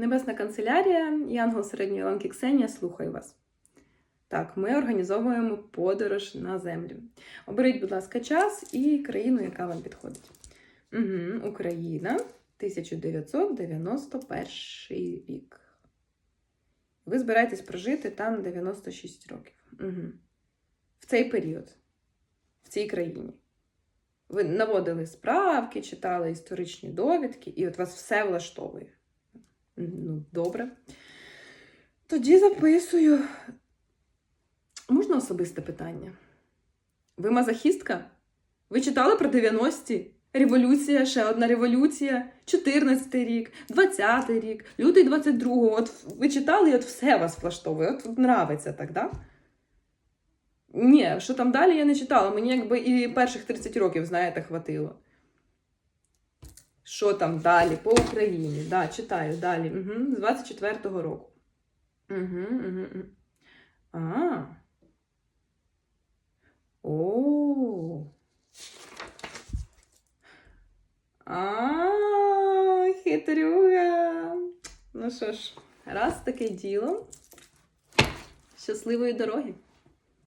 Небесна канцелярія, Янгол середньої ланки Ксенія, слухаю вас. Так, ми організовуємо подорож на землю. Оберіть, будь ласка, час і країну, яка вам підходить. Угу, Україна, 1991 рік. Ви збираєтесь прожити там 96 років. Угу. В цей період, в цій країні. Ви наводили справки, читали історичні довідки, і от вас все влаштовує. Добре. Тоді записую. Можна особисте питання? Ви мазохістка? Ви читали про 90-ті? Революція, ще одна революція, 14-й рік, 20-й рік, лютий 22-го. От ви читали, і от все вас влаштовує. От нравиться так, да? Ні, що там далі я не читала. Мені якби і перших 30 років, знаєте, хватило. Що там далі по Україні? Да, читаю далі. Угу, з 24-го року. Угу, угу, угу. А. О. А, хитрюга. Ну що ж, раз таке діло. Щасливої дороги.